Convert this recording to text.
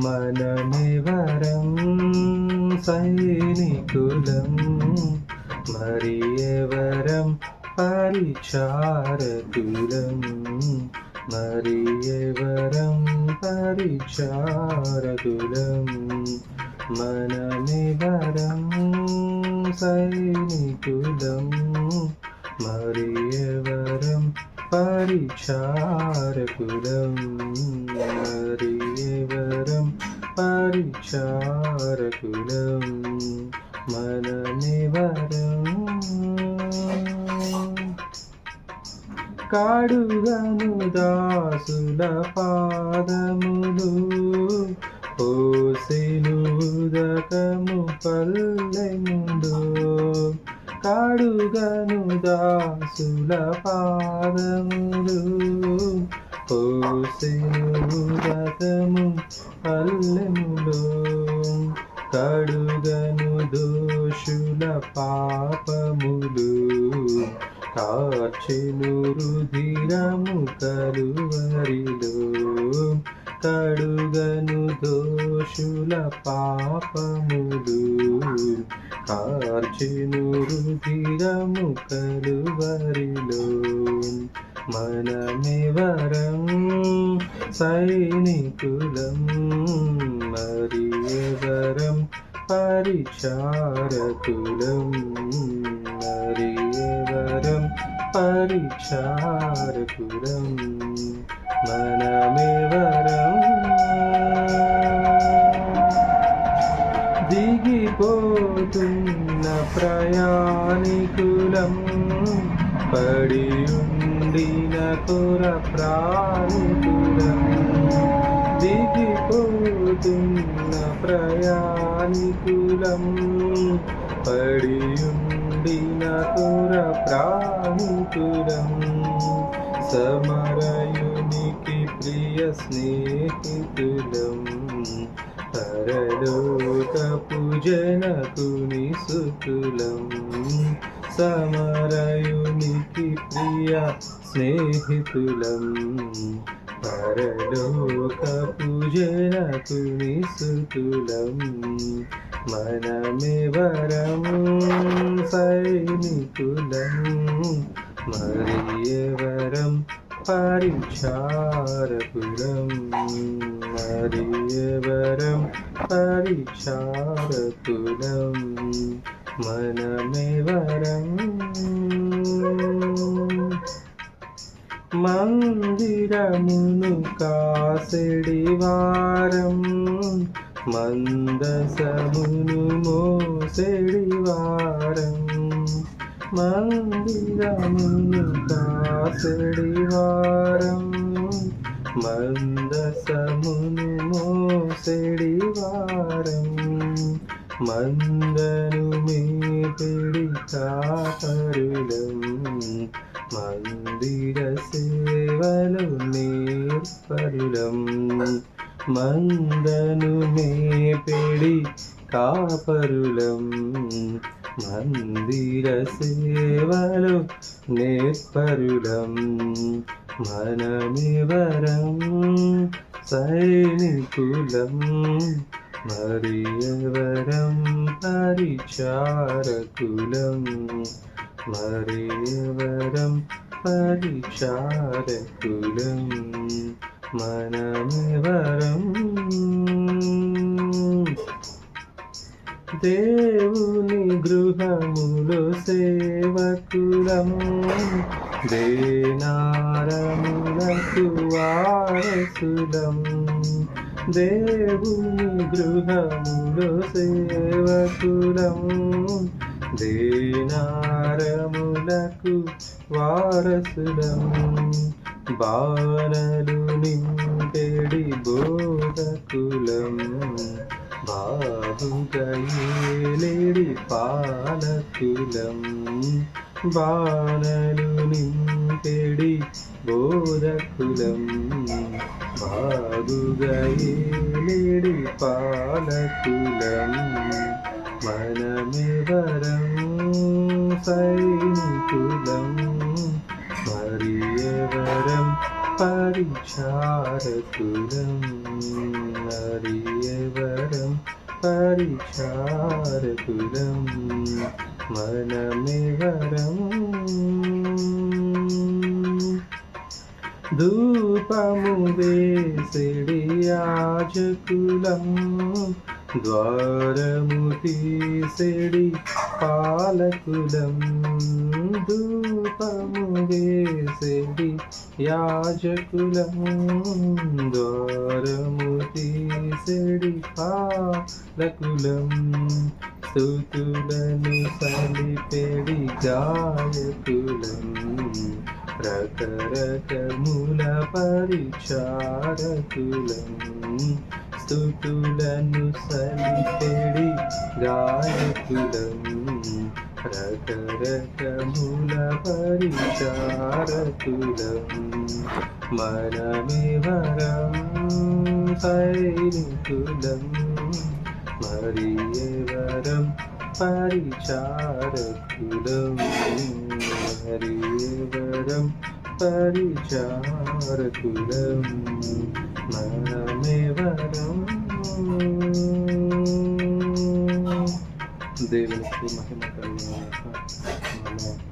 മനനിവരം സൈനികുലം മറിയവരം പരിചാരകുലം മറിയവരം പരിചാരകുലം മനനിവരം സൈനികുലം മറിയവരം పరిచారకులం మరి ఎవరం పరిచారకులం మనమెవరం? కాడుగను దాసుల పాదములు ఓసిలుదకము పల్లెముందు కాడుగను దాసు దాసుల పాదములు పోసినుదకము పల్లెములో కడుగను దోషుల పాపములు కాచెను రుధిరము కలువరిలో కడుగను దోషుల పాపములు కార్చెను రుధిరము కలువరిలో మనమివరం సైనికులం మరియవరం పరిచారకులం మరియవరం మనమే వరం. దిగిపోతున్న ప్రయాణికులం పడి ఉండిన కుర ప్రాణికులం. దిగిపోతున్న ప్రయాణికులం పడి ఉండిన కుర ప్రాణికులం. సమరయు స్వామికి ప్రియ స్నేహితులం. పరలోక పూజనకు సుతులం సమరయునికి ప్రియ స్నేహితులం. పరలోక పూజనకు సుతులం మనమే వరం సైనికులం. మరి వరం പരിചാരപുരം മറിയവരം പരിചാരപുരം മനമേവരം മന്ദിരമുനു കാസെടിവാരം മന്ദസമുനു മോസെടിവാരം మందిరమును కాసెడి వారం మందసమును మోసెడి వారం మందను మేపిడి కాపరులం మందిర సేవలు నేర్పరులం మందను మేపిడి కాపరులం മന്ദിര സേവലു നേപ്പരുലം മനമിവരം സൈനികുലം മറിയവരം പരിചാരകുലം മറിയവരം പരിചാരകുലം മനമിവരം ദേവു గృహములో సేవకులము దేనారములకు వారసులం. దేవుని గృహములో సేవకులము దేనారములకు వారసులం. బాణలు నింపెడి బోధకులం. ബാബുകയേലേടി പാലത്തിലം ബാലലു നിൻപെടി ബോധകുലം ബാബുകയേലേടി പാലത്തിലം മനമിവരം സൈനികുലം മറിയവരം പരിചാരകുലം അറിയവരം പരിചാരകുലം മനമിവരം ధూపము వేసిడి యాజకులం ద్వారము తీసిడి పాలకులం ధూపము వేసిడి యాజకులం ద్వారము తీసిడి పాలకులం స్థుతులను సలిపెడి గాయకులం రకరకముల పరిచారకులం స్థుతులను సలిపె గాయకులం రకరకముల పరిచారకులం మనమివరం సైనికులం మరియవరం పరిచారకులం మరియవరం పరిచారకులం Hindi, ano wala ko makimakal na mga